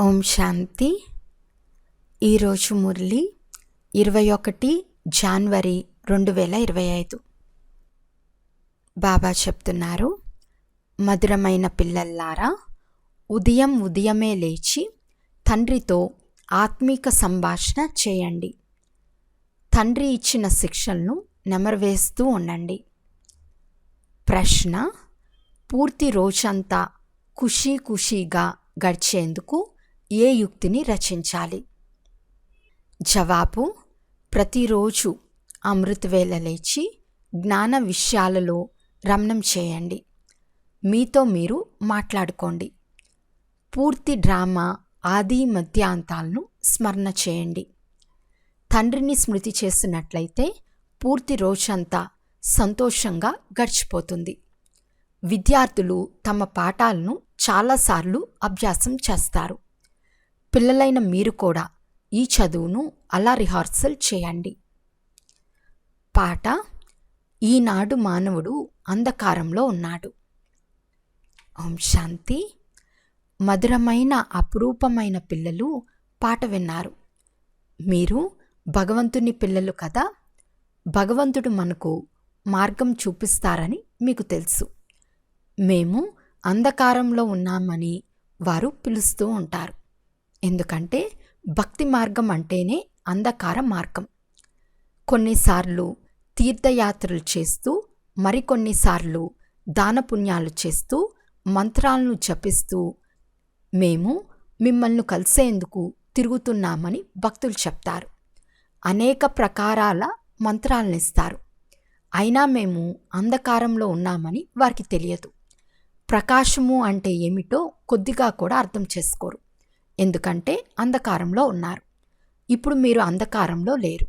ఓం శాంతి. ఈరోజు మురళి ఇరవై ఒకటి జనవరి రెండు వేల ఇరవై ఐదు. బాబా చెప్తున్నారు మధురమైన పిల్లల్లారా ఉదయం ఉదయమే లేచి తండ్రితో ఆత్మీక సంభాషణ చేయండి. తండ్రి ఇచ్చిన శిక్షలను నెమరవేస్తూ ఉండండి. ప్రశ్న పూర్తి రోజంతా ఖుషీ ఖుషీగా గడిచేందుకు ఏ యుక్తిని రచించాలి? జవాబు ప్రతిరోజు అమృతవేళ లేచి జ్ఞాన విషయాలలో రమణం చేయండి. మీతో మీరు మాట్లాడుకోండి. పూర్తి డ్రామా ఆది మధ్యాంతాలను స్మరణ చేయండి. తండ్రిని స్మృతి చేస్తున్నట్లయితే పూర్తి రోజంతా సంతోషంగా గడిచిపోతుంది. విద్యార్థులు తమ పాఠాలను చాలాసార్లు అభ్యాసం చేస్తారు. పిల్లలైన మీరు కూడా ఈ చదువును అలా రిహార్సల్ చేయండి. పాట ఈనాడు మానవుడు అంధకారంలో ఉన్నాడు. ఓం శాంతి. మధురమైన అపురూపమైన పిల్లలు పాట విన్నారు. మీరు భగవంతుని పిల్లలు కదా భగవంతుడు మనకు మార్గం చూపిస్తారని మీకు తెలుసు. మేము అంధకారంలో ఉన్నామని వారు పిలుస్తూ ఉంటారు. ఎందుకంటే భక్తి మార్గం అంటేనే అంధకార మార్గం. కొన్నిసార్లు తీర్థయాత్రలు చేస్తూ మరికొన్నిసార్లు దానపుణ్యాలు చేస్తూ మంత్రాలను జపిస్తూ మేము మిమ్మల్ని కలిసేందుకు తిరుగుతున్నామని భక్తులు చెప్తారు. అనేక ప్రకారాల మంత్రాలను ఇస్తారు. అయినా మేము అంధకారంలో ఉన్నామని వారికి తెలియదు. ప్రకాశము అంటే ఏమిటో కొద్దిగా కూడా అర్థం చేసుకోరు. ఎందుకంటే అంధకారంలో ఉన్నారు. ఇప్పుడు మీరు అంధకారంలో లేరు.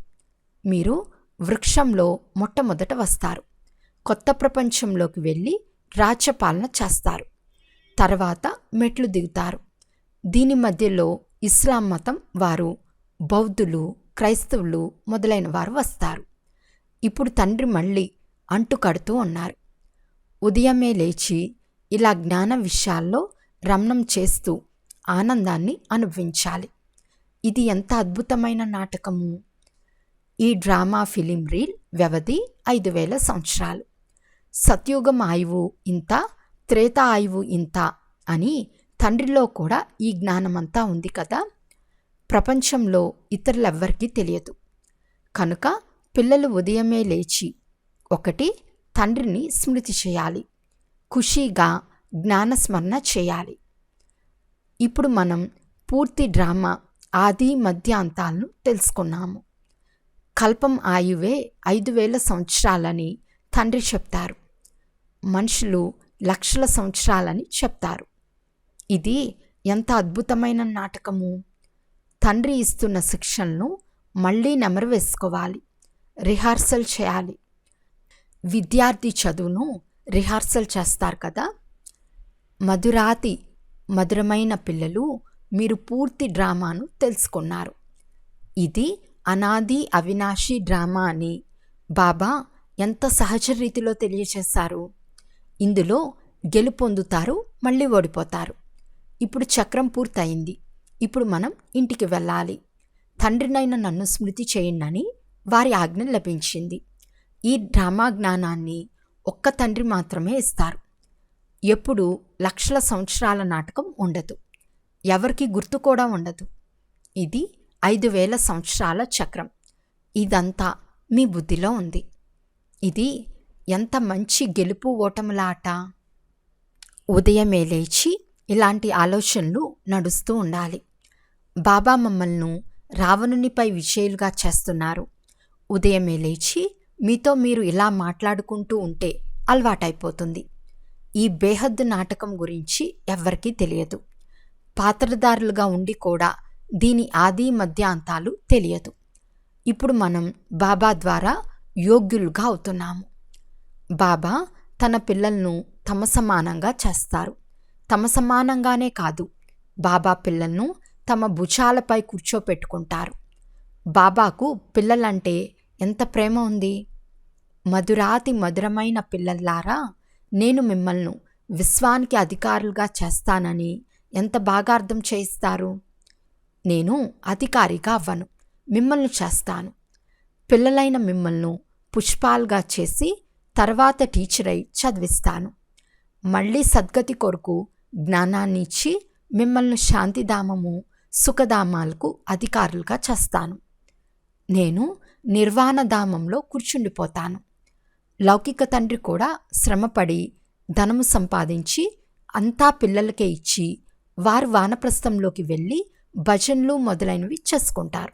మీరు వృక్షంలో మొట్టమొదట వస్తారు. కొత్త ప్రపంచంలోకి వెళ్ళి రాజ్యపాలన చేస్తారు. తర్వాత మెట్లు దిగుతారు. దీని మధ్యలో ఇస్లాం మతం వారు బౌద్ధులు క్రైస్తవులు మొదలైన వారు వస్తారు. ఇప్పుడు తండ్రి మళ్ళీ అంటు కడుతూ ఉన్నారు. ఉదయమే లేచి ఇలా జ్ఞాన విషయాల్లో రమణం చేస్తూ ఆనందాన్ని అనుభవించాలి. ఇది ఎంత అద్భుతమైన నాటకము! ఈ డ్రామా ఫిలిం రీల్ వ్యవధి ఐదు వేల సంవత్సరాలు. సత్యుగం ఆయువు ఇంత త్రేత ఆయువు ఇంత అని తండ్రిలో కూడా ఈ జ్ఞానమంతా ఉంది కదా! ప్రపంచంలో ఇతరులెవ్వరికీ తెలియదు. కనుక పిల్లలు ఉదయమే లేచి ఒకటి తండ్రిని స్మృతి చేయాలి. ఖుషీగా జ్ఞానస్మరణ చేయాలి. ఇప్పుడు మనం పూర్తి డ్రామా ఆది మధ్యాంతాలను తెలుసుకున్నాము. కల్పం ఆయువే ఐదు వేల సంవత్సరాలని తండ్రి చెప్తారు. మనుషులు లక్షల సంవత్సరాలని చెప్తారు. ఇది ఎంత అద్భుతమైన నాటకము! తండ్రి ఇస్తున్న శిక్షణను మళ్ళీ నెమరు వేసుకోవాలి రిహార్సల్ చేయాలి. విద్యార్థి చదువును రిహార్సల్ చేస్తారు కదా! మధురాతి మధురమైన పిల్లలు మీరు పూర్తి డ్రామాను తెలుసుకున్నారు. ఇది అనాది అవినాశి డ్రామా అని బాబా ఎంత సహజ రీతిలో తెలియచేశారు? ఇందులో గెలుపొందుతారు మళ్ళీ ఓడిపోతారు. ఇప్పుడు చక్రం పూర్తయింది. ఇప్పుడు మనం ఇంటికి వెళ్ళాలి. తండ్రినైన నన్ను స్మృతి చేయండి వారి ఆజ్ఞ లభించింది. ఈ డ్రామా జ్ఞానాన్ని ఒక్క తండ్రి మాత్రమే ఇస్తారు. ఎప్పుడు లక్షల సంవత్సరాల నాటకం ఉండదు. ఎవరికి గుర్తు కూడా ఉండదు. ఇది ఐదు వేల సంవత్సరాల చక్రం. ఇదంతా మీ బుద్ధిలో ఉంది. ఇది ఎంత మంచి గెలుపు ఓటముల ఆట? ఉదయమే లేచి ఇలాంటి ఆలోచనలు నడుస్తూ ఉండాలి. బాబా మమ్మల్ని రావణునిపై విజయులుగా చేస్తున్నారు. ఉదయమే లేచి మీతో మీరు ఇలా మాట్లాడుకుంటూ ఉంటే అలవాటైపోతుంది. ఈ బేహద్దు నాటకం గురించి ఎవ్వరికీ తెలియదు. పాత్రదారులుగా ఉండి కూడా దీని ఆది మధ్యాంతాలు తెలియదు. ఇప్పుడు మనం బాబా ద్వారా యోగ్యులుగా అవుతున్నాము. బాబా తన పిల్లలను తమ సమానంగా చేస్తారు. తమ సమానంగానే కాదు బాబా పిల్లలను తమ భుజాలపై కూర్చోపెట్టుకుంటారు. బాబాకు పిల్లలంటే ఎంత ప్రేమ ఉంది? మధురాతి మధురమైన పిల్లల్లారా? నేను మిమ్మల్ని విశ్వానికి అధికారులుగా చేస్తానని ఎంత బాగా అర్థం చేయిస్తారు? నేను అధికారిగా అవ్వను మిమ్మల్ని చేస్తాను. పిల్లలైన మిమ్మల్ని పుష్పాలుగా చేసి తర్వాత టీచర్ అయి చదివిస్తాను. మళ్ళీ సద్గతి కొరకు జ్ఞానాన్ని ఇచ్చి మిమ్మల్ని శాంతిధామము సుఖధామాలకు అధికారులుగా చేస్తాను. నేను నిర్వాణధామంలో కూర్చుండిపోతాను. లౌకిక తండ్రి కూడా శ్రమపడి ధనము సంపాదించి అంతా పిల్లలకే ఇచ్చి వారు వానప్రస్థంలోకి వెళ్ళి భజన్లు మొదలైనవి చేసుకుంటారు.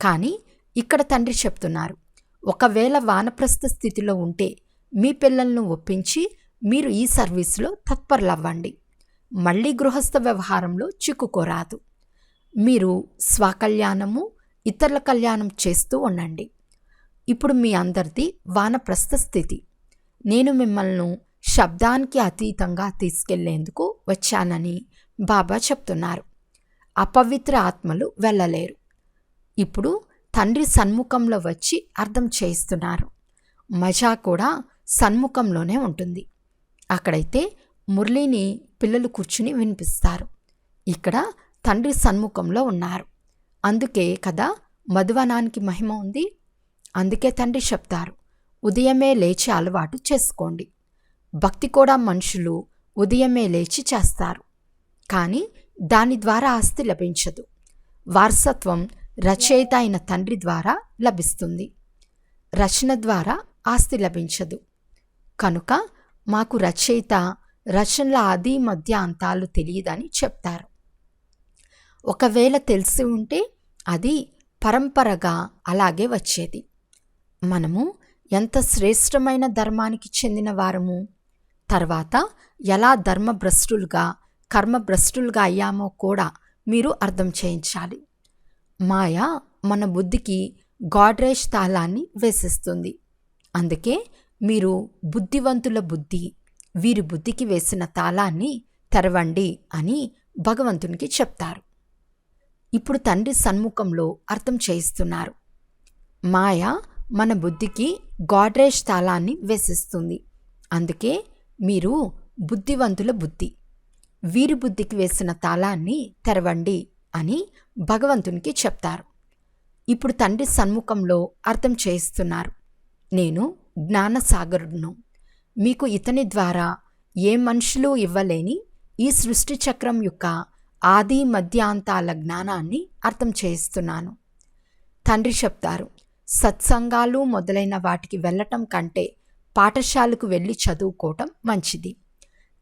కానీ ఇక్కడ తండ్రి చెప్తున్నారు ఒకవేళ వానప్రస్థ స్థితిలో ఉంటే మీ పిల్లలను ఒప్పించి మీరు ఈ సర్వీసులో తత్పరులవ్వండి. మళ్ళీ గృహస్థ వ్యవహారంలో చిక్కుకోరాదు. మీరు స్వకల్యాణము ఇతరుల కళ్యాణం చేస్తూ ఉండండి. ఇప్పుడు మీ అందరిది వానప్రస్థ స్థితి. నేను మిమ్మల్ని శబ్దానికి అతీతంగా తీసుకెళ్ళేందుకు వచ్చానని బాబా చెప్తున్నారు. అపవిత్ర ఆత్మలు వెళ్ళలేరు. ఇప్పుడు తండ్రి సన్ముఖంలో వచ్చి అర్థం చేయిస్తున్నారు. మజా కూడా సన్ముఖంలోనే ఉంటుంది. అక్కడైతే మురళిని పిల్లలు కూర్చుని వినిపిస్తారు. ఇక్కడ తండ్రి సన్ముఖంలో ఉన్నారు. అందుకే కదా మధువనానికి మహిమ ఉంది. అందుకే తండ్రి చెప్తారు ఉదయమే లేచి అలవాటు చేసుకోండి. భక్తి కూడా మనుషులు ఉదయమే లేచి చేస్తారు. కానీ దాని ద్వారా ఆస్తి లభించదు. వారసత్వం రచయిత అయిన తండ్రి ద్వారా లభిస్తుంది. రచన ద్వారా ఆస్తి లభించదు. కనుక మాకు రచయిత రచనల ఆది మధ్య అంతాలు తెలియదని చెప్తారు. ఒకవేళ తెలిసి ఉంటే అది పరంపరగా అలాగే వచ్చేది. మనము ఎంత శ్రేష్టమైన ధర్మానికి చెందిన వారము? తర్వాత ఎలా ధర్మభ్రష్టులుగా కర్మభ్రష్టులుగా అయ్యామో కూడా మీరు అర్థం చేయించాలి. మాయ మన బుద్ధికి గాడ్రేజ్ తాళాన్ని వేసిస్తుంది. అందుకే మీరు బుద్ధివంతుల బుద్ధి వీరి బుద్ధికి వేసిన తాళాన్ని తెరవండి అని భగవంతునికి చెప్తారు. ఇప్పుడు తండ్రి సన్ముఖంలో అర్థం చేయిస్తున్నారు. మాయ మన బుద్ధికి గాడ్రేజ్ తాళాన్ని వేసిస్తుంది. అందుకే మీరు బుద్ధివంతుల బుద్ధి. వీరి బుద్ధికి వేసిన తాళాన్ని తెరవండి అని భగవంతునికి చెప్తారు. ఇప్పుడు తండ్రి సన్ముఖంలో అర్థం చేయిస్తున్నారు. నేను జ్ఞానసాగరుడును. మీకు ఇతని ద్వారా ఏ మనుషులు ఇవ్వలేని ఈ సృష్టి చక్రం యొక్క ఆది మధ్యాంతాల జ్ఞానాన్ని అర్థం చేయిస్తున్నాను. తండ్రి చెప్తారు సత్సంగాలు మొదలైన వాటికి వెళ్ళటం కంటే పాఠశాలకు వెళ్ళి చదువుకోవటం మంచిది.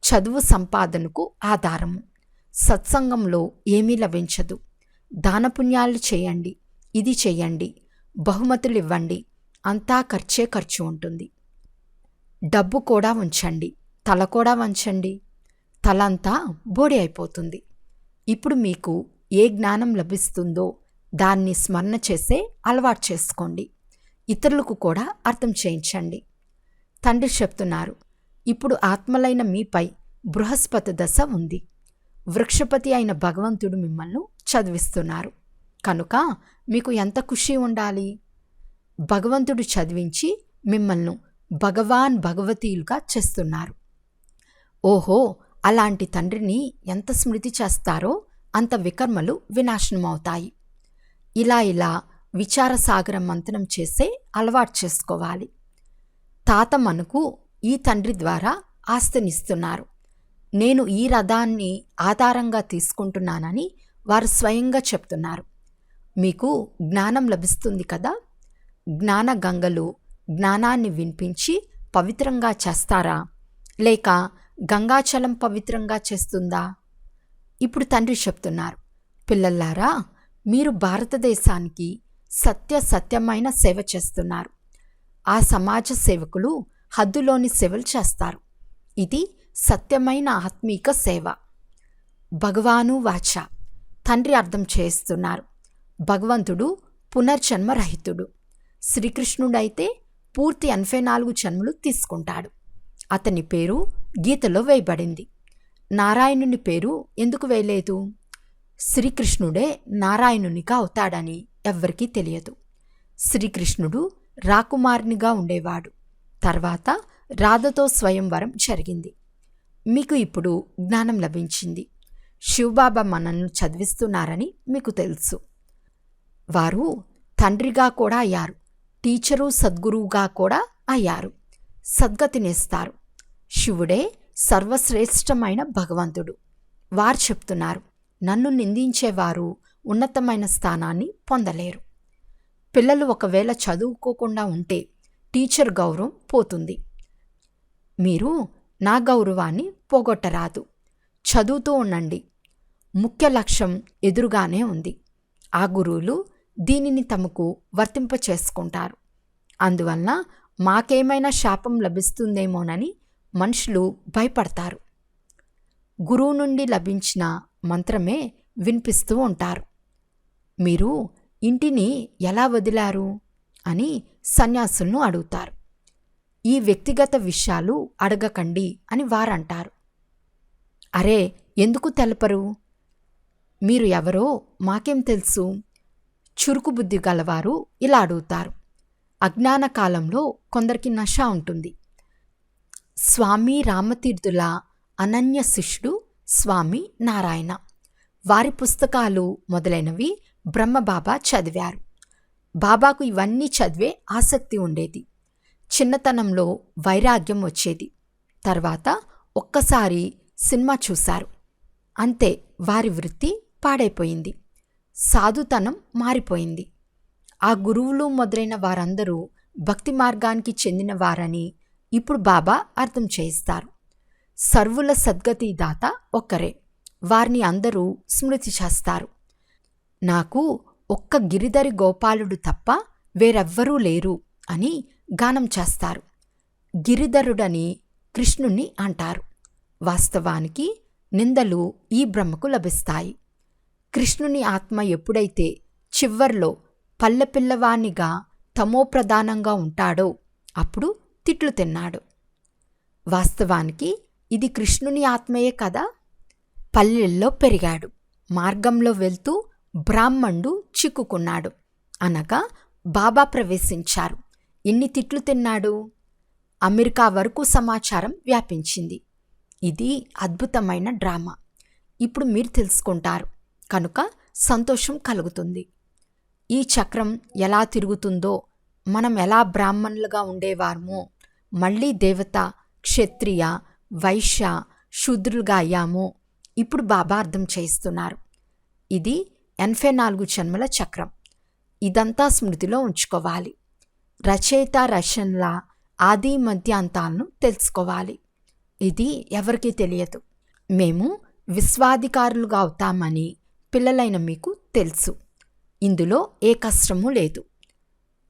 చదువు సంపాదనకు ఆధారము. సత్సంగంలో ఏమీ లభించదు. దానపుణ్యాలు చేయండి. ఇది చేయండి. బహుమతులు ఇవ్వండి అంతా ఖర్చే ఖర్చు ఉంటుంది. డబ్బు కూడా ఉంచండి. తల కూడా వంచండి. తలంతా బోడి అయిపోతుంది. ఇప్పుడు మీకు ఏ జ్ఞానం లభిస్తుందో దాన్ని స్మరణ చేసే అలవాటు చేసుకోండి. ఇతరులకు కూడా అర్థం చేయించండి. తండ్రి చెప్తున్నారు ఇప్పుడు ఆత్మలైన మీపై బృహస్పతి దశ ఉంది. వృక్షపతి అయిన భగవంతుడు మిమ్మల్ని చదివిస్తున్నారు. కనుక మీకు ఎంత ఖుషి ఉండాలి? భగవంతుడు చదివించి మిమ్మల్ని భగవాన్ భగవతీయులుగా చేస్తున్నారు. ఓహో అలాంటి తండ్రిని ఎంత స్మృతి చేస్తారో అంత వికర్మలు వినాశనమవుతాయి. ఇలా ఇలా విచారసాగరం మంతనం చేసే అలవాటు చేసుకోవాలి. తాత మనకు ఈ తండ్రి ద్వారా ఆస్తినిస్తున్నారు. నేను ఈ రథాన్ని ఆధారంగా తీసుకుంటున్నానని వారు స్వయంగా చెప్తున్నారు. మీకు జ్ఞానం లభిస్తుంది కదా? జ్ఞాన గంగలు జ్ఞానాన్ని వినిపించి పవిత్రంగా చేస్తారా? లేక గంగాచలం పవిత్రంగా చేస్తుందా? ఇప్పుడు తండ్రి చెప్తున్నారు. పిల్లల్లారా మీరు భారతదేశానికి సత్య సత్యమైన సేవ చేస్తున్నారు. ఆ సమాజ సేవకులు హద్దులోని సేవలు చేస్తారు. ఇది సత్యమైన ఆత్మీక సేవ. భగవాను వాచ. తండ్రి అర్థం చేస్తున్నారు భగవంతుడు పునర్జన్మ రహితుడు. శ్రీకృష్ణుడైతే పూర్తి ఎనభై నాలుగు జన్మలు తీసుకుంటాడు. అతని పేరు గీతలో వేయబడింది. నారాయణుని పేరు ఎందుకు వేయలేదు? శ్రీకృష్ణుడే నారాయణునిగా అవుతాడని ఎవ్వరికీ తెలియదు. శ్రీకృష్ణుడు రాకుమారునిగా ఉండేవాడు. తర్వాత రాధతో స్వయంవరం జరిగింది. మీకు ఇప్పుడు జ్ఞానం లభించింది. శివబాబా మనల్ని చదివిస్తున్నారని మీకు తెలుసు. వారు తండ్రిగా కూడా అయ్యారు. టీచరు సద్గురువుగా కూడా అయ్యారు. సద్గతినిస్తారు శివుడే సర్వశ్రేష్టమైన భగవంతుడు. వారు చెప్తున్నారు నన్ను నిందించేవారు ఉన్నతమైన స్థానాన్ని పొందలేరు. పిల్లలు ఒకవేళ చదువుకోకుండా ఉంటే టీచర్ గౌరవం పోతుంది. మీరు నా గౌరవాన్ని పోగొట్టరాదు. చదువుతూ ఉండండి. ముఖ్య లక్ష్యం ఎదురుగానే ఉంది. ఆ గురువులు దీనిని తమకు వర్తింప చేసుకుంటారు. అందువలన మాకేమైనా శాపం లభిస్తుందేమోనని మనుషులు భయపడతారు. గురువు నుండి లభించిన మంత్రమే వినిపిస్తూ ఉంటారు. మీరు ఇంటిని ఎలా వదిలారు? అని సన్యాసులను అడుగుతారు. ఈ వ్యక్తిగత విషయాలు అడగకండి అని వారంటారు. అరే ఎందుకు తెలపరు? మీరు ఎవరో మాకేం తెలుసు? చురుకు బుద్ధి గలవారు ఇలా అడుగుతారు. అజ్ఞాన కాలంలో కొందరికి నష ఉంటుంది. స్వామి రామతీర్థుల అనన్య శిష్యుడు స్వామి నారాయణ. వారి పుస్తకాలు మొదలైనవి బ్రహ్మబాబా చదివారు. బాబాకు ఇవన్నీ చదివే ఆసక్తి ఉండేది. చిన్నతనంలో వైరాగ్యం వచ్చేది. తర్వాత ఒక్కసారి సినిమా చూశారు. అంతే వారి వృత్తి పాడైపోయింది. సాధుతనం మారిపోయింది. ఆ గురువులు మొదలైన వారందరూ భక్తి మార్గానికి చెందిన వారని ఇప్పుడు బాబా అర్థం చేయిస్తారు. సర్వుల సద్గతి దాత ఒక్కరే. వారిని అందరూ స్మృతి చేస్తారు. నాకు ఒక్క గిరిధరి గోపాలుడు తప్ప వేరెవ్వరూ లేరు అని గానం చేస్తారు. గిరిధరుడని కృష్ణుణ్ణి అంటారు. వాస్తవానికి నిందలు ఈ బ్రహ్మకు లభిస్తాయి. కృష్ణుని ఆత్మ ఎప్పుడైతే చివర్లో పల్లెపిల్లవానిగా తమోప్రధానంగా ఉంటాడో అప్పుడు తిట్లు తిన్నాడు. వాస్తవానికి ఇది కృష్ణుని ఆత్మయే కదా? పల్లెల్లో పెరిగాడు. మార్గంలో వెళ్తూ బ్రాహ్మణుడు చిక్కుకున్నాడు. అనగా బాబా ప్రవేశించారు. ఎన్ని తిట్లు తిన్నాడు? అమెరికా వరకు సమాచారం వ్యాపించింది. ఇది అద్భుతమైన డ్రామా. ఇప్పుడు మీరు తెలుసుకుంటారు. కనుక సంతోషం కలుగుతుంది. ఈ చక్రం ఎలా తిరుగుతుందో మనం ఎలా బ్రాహ్మణులుగా ఉండేవారమో మళ్ళీ దేవత క్షత్రియ వైశ్య శూద్రులుగా అయ్యామో. ఇప్పుడు బాబా అర్థం చేయిస్తున్నారు. ఇది ఎనభై నాలుగు జన్మల చక్రం. ఇదంతా స్మృతిలో ఉంచుకోవాలి. రచయిత రచనల ఆది మధ్యాంతాలను తెలుసుకోవాలి. ఇది ఎవరికీ తెలియదు. మేము విశ్వాధికారులుగా అవుతామని పిల్లలైన మీకు తెలుసు. ఇందులో ఏ కష్టమూ లేదు.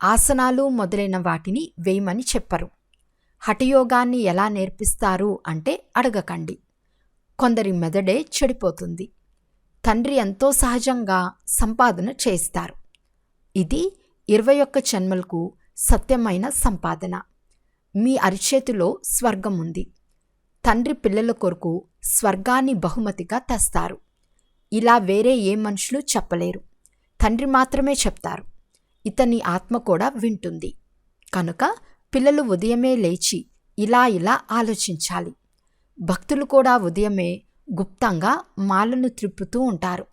ఆసనాలు మొదలైన వాటిని వేయమని చెప్పరు. హఠయోగాన్ని ఎలా నేర్పిస్తారు అంటే అడగకండి. కొందరి మెదడే చెడిపోతుంది. తండ్రి ఎంతో సహజంగా సంపాదన చేస్తారు ఇది ఇరవై ఒక్క జన్మలకు సత్యమైన సంపాదన. మీ అరిచేతిలో స్వర్గం ఉంది. తండ్రి పిల్లల కొరకు స్వర్గాన్ని బహుమతిగా తెస్తారు. ఇలా వేరే ఏ మనుషులు చెప్పలేరు. తండ్రి మాత్రమే చెప్తారు. ఇతని ఆత్మ కూడా వింటుంది. కనుక పిల్లలు ఉదయమే లేచి ఇలా ఇలా ఆలోచించాలి. భక్తులు కూడా ఉదయమే గుప్తంగా మాలను త్రిప్పుతూ ఉంటారు.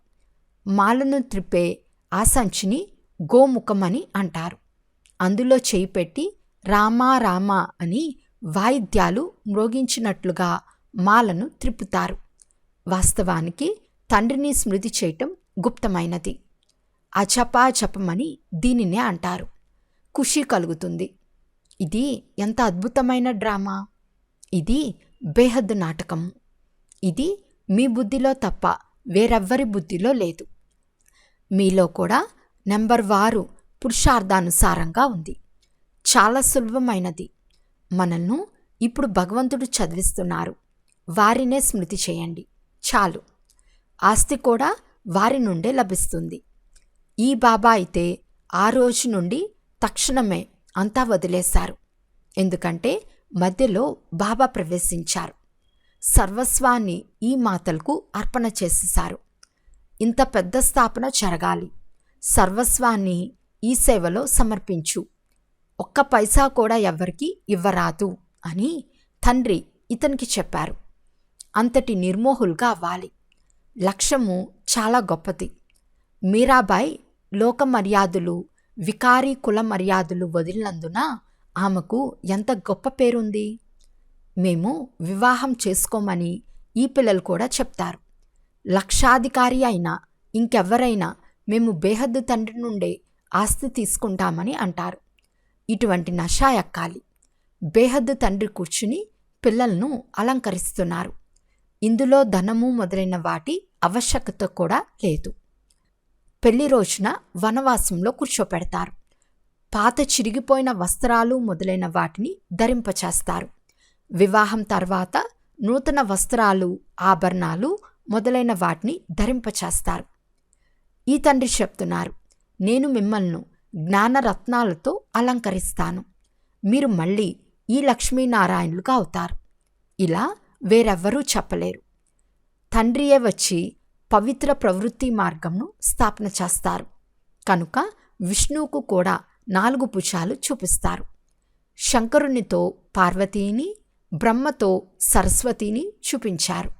మాలను త్రిప్పే ఆ సంచిని గోముఖమని అంటారు. అందులో చేయి పెట్టి రామా రామా అని వాయిద్యాలు మ్రోగించినట్లుగా మాలను త్రిప్పుతారు. వాస్తవానికి తండ్రిని స్మృతి చేయటం గుప్తమైనది. అచపాచపమని దీనినే అంటారు. ఖుషి కలుగుతుంది. ఇది ఎంత అద్భుతమైన డ్రామా? ఇది బేహద్దు నాటకం. ఇది మీ బుద్ధిలో తప్ప వేరెవ్వరి బుద్ధిలో లేదు. మీలో కూడా నెంబర్ వారు పురుషార్థానుసారంగా ఉంది. చాలా సులభమైనది. మనల్ని ఇప్పుడు భగవంతుడు చదివిస్తున్నారు. వారినే స్మృతి చేయండి. చాలు. ఆస్తి కూడా వారి నుండే లభిస్తుంది. ఈ బాబా అయితే ఆ రోజు నుండి తక్షణమే అంతా వదిలేశారు. ఎందుకంటే మధ్యలో బాబా ప్రవేశించారు. సర్వస్వాన్ని ఈ మాతలకు అర్పణ చేసేశారు. ఇంత పెద్ద స్థాపన జరగాలి. సర్వస్వాన్ని ఈ సేవలో సమర్పించు. ఒక్క పైసా కూడా ఎవ్వరికి ఇవ్వరాదు అని తండ్రి ఇతనికి చెప్పారు. అంతటి నిర్మోహులుగా అవ్వాలి. లక్ష్యము చాలా గొప్పది. మీరాబాయ్ లోక మర్యాదలు వికారీ కుల మర్యాదలు వదిలినందున ఆమెకు ఎంత గొప్ప పేరుంది? మేము వివాహం చేసుకోమని ఈ పిల్లలు కూడా చెప్తారు. లక్షాధికారి అయినా ఇంకెవ్వరైనా మేము బేహద్దు తండ్రి నుండే ఆస్తి తీసుకుంటామని అంటారు. ఇటువంటి నష ఎక్కాలి. బేహద్దు తండ్రి కూర్చుని పిల్లలను అలంకరిస్తున్నారు. ఇందులో ధనము మొదలైన వాటి ఆవశ్యకత కూడా లేదు. పెళ్ళి రోజున వనవాసంలో కూర్చోపెడతారు. పాత చిరిగిపోయిన వస్త్రాలు మొదలైన వాటిని ధరింపచేస్తారు. వివాహం తర్వాత నూతన వస్త్రాలు ఆభరణాలు మొదలైన వాటిని ధరింపచేస్తారు. ఈ తండ్రి చెప్తున్నారు నేను మిమ్మల్ని జ్ఞానరత్నాలతో అలంకరిస్తాను. మీరు మళ్ళీ ఈ లక్ష్మీనారాయణులుగా అవుతారు. ఇలా వేరెవ్వరూ చెప్పలేరు. తండ్రియే వచ్చి పవిత్ర ప్రవృత్తి మార్గంను స్థాపన చేస్తారు. కనుక విష్ణువుకు కూడా నాలుగు పుషాలు చూపిస్తారు. శంకరునితో పార్వతీని బ్రహ్మతో సరస్వతిని చూపించారు.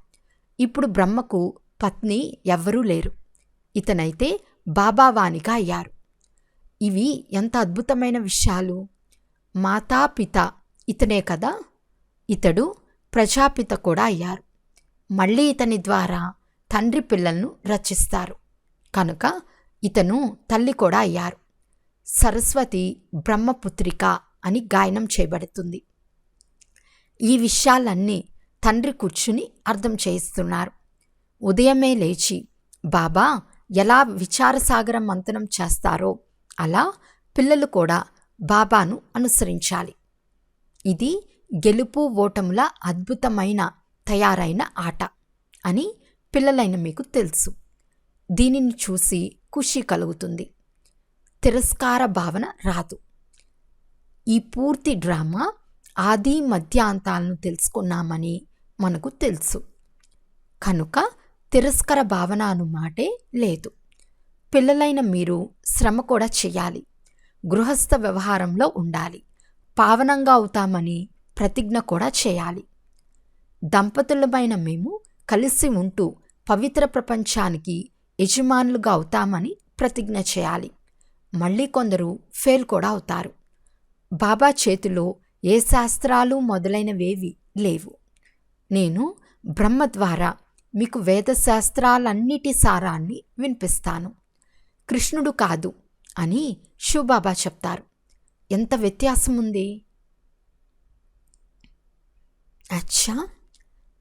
ఇప్పుడు బ్రహ్మకు పత్ని ఎవ్వరూ లేరు. ఇతనైతే బాబావానిగా అయ్యారు. ఇవి ఎంత అద్భుతమైన విషయాలు! మాతా పిత ఇతనే కదా! ఇతడు ప్రజాపిత కూడా అయ్యారు. మళ్ళీ ఇతని ద్వారా తండ్రి పిల్లలను రచిస్తారు కనుక ఇతను తల్లి కూడా అయ్యారు. సరస్వతి బ్రహ్మపుత్రిక అని గాయనం చేయబడుతుంది. ఈ విషయాలన్నీ తండ్రి కూర్చుని అర్థం చేయిస్తున్నారు. ఉదయమే లేచి బాబా ఎలా విచారసాగర మంతనం చేస్తారో అలా పిల్లలు కూడా బాబాను అనుసరించాలి. ఇది గెలుపు ఓటముల అద్భుతమైన తయారైన ఆట అని పిల్లలైన మీకు తెలుసు. దీనిని చూసి ఖుషి కలుగుతుంది. తిరస్కార భావన రాదు. ఈ పూర్తి డ్రామా ఆది మధ్యాంతాలను తెలుసుకున్నామని మనకు తెలుసు. కనుక తిరస్కర భావన అను మాటే లేదు. పిల్లలైన మీరు శ్రమ కూడా చేయాలి. గృహస్థ వ్యవహారంలో ఉండాలి. పావనంగా అవుతామని ప్రతిజ్ఞ కూడా చేయాలి. దంపతులమైన మేము కలిసి ఉంటూ పవిత్ర ప్రపంచానికి యజమానులుగా అవుతామని ప్రతిజ్ఞ చేయాలి. మళ్ళీ కొందరు ఫెయిల్ కూడా అవుతారు. బాబా చేతిలో ఏ శాస్త్రాలు మొదలైనవేవి లేవు. నేను బ్రహ్మ ద్వారా మీకు వేదశాస్త్రాలన్నిటి సారాన్ని వినిపిస్తాను. కృష్ణుడు కాదు అని శివబాబా చెప్తారు. ఎంత వ్యత్యాసం ఉంది అచ్చా!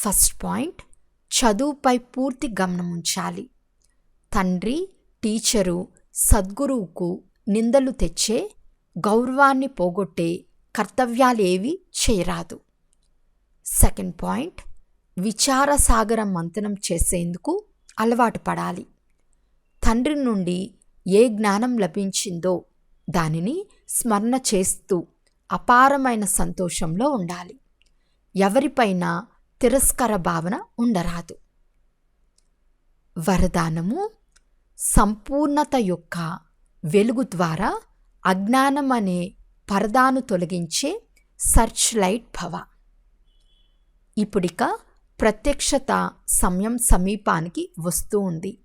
ఫస్ట్ పాయింట్ చదువుపై పూర్తి గమనం ఉంచాలి. తండ్రి టీచరు సద్గురువుకు నిందలు తెచ్చే గౌరవాన్ని పోగొట్టే కర్తవ్యాలేవి చేయరాదు. సెకండ్ పాయింట్ విచారసాగరం మంతనం చేసేందుకు అలవాటు పడాలి. తండ్రి నుండి ఏ జ్ఞానం లభించిందో దానిని స్మరణ చేస్తూ అపారమైన సంతోషంలో ఉండాలి. ఎవరిపైన తిరస్కార భావన ఉండరాదు. వరదానము సంపూర్ణత యొక్క వెలుగు ద్వారా అజ్ఞానం అనే పరదాను తొలగించే సర్చ్ లైట్ భవ. ఇప్పుడిక ప్రత్యక్షత సమయం సమీపానికి వస్తూ ఉంది.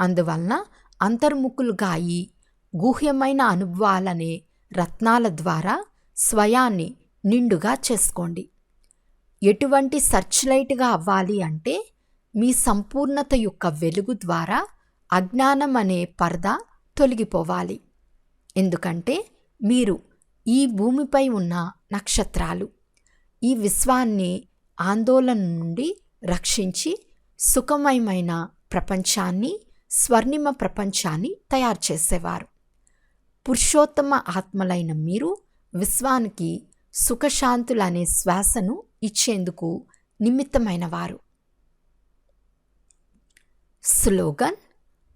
అందువలన అంతర్ముఖులు గాయి గూహ్యమైన అనుభవాలనే రత్నాల ద్వారా స్వయాన్ని నిండుగా చేసుకోండి. ఎటువంటి సర్చ్ లైట్గా అవ్వాలి అంటే మీ సంపూర్ణత యొక్క వెలుగు ద్వారా అజ్ఞానం అనే పరద తొలగిపోవాలి. ఎందుకంటే మీరు ఈ భూమిపై ఉన్న నక్షత్రాలు ఈ విశ్వాన్ని ఆందోళన నుండి రక్షించి సుఖమయమైన ప్రపంచాన్ని స్వర్ణిమ ప్రపంచాన్ని తయారు చేసేవారు. పురుషోత్తమ ఆత్మలైన మీరు విశ్వానికి సుఖశాంతులనే శ్వాసను ఇచ్చేందుకు నిమిత్తమైన వారు స్లోగన్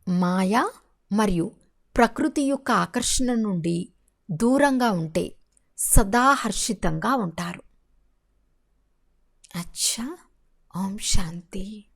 మాయా మరియు ప్రకృతి యొక్క ఆకర్షణ నుండి దూరంగా ఉంటే సదా హర్షితంగా ఉంటారు. అచ్చా ఓం శాంతి.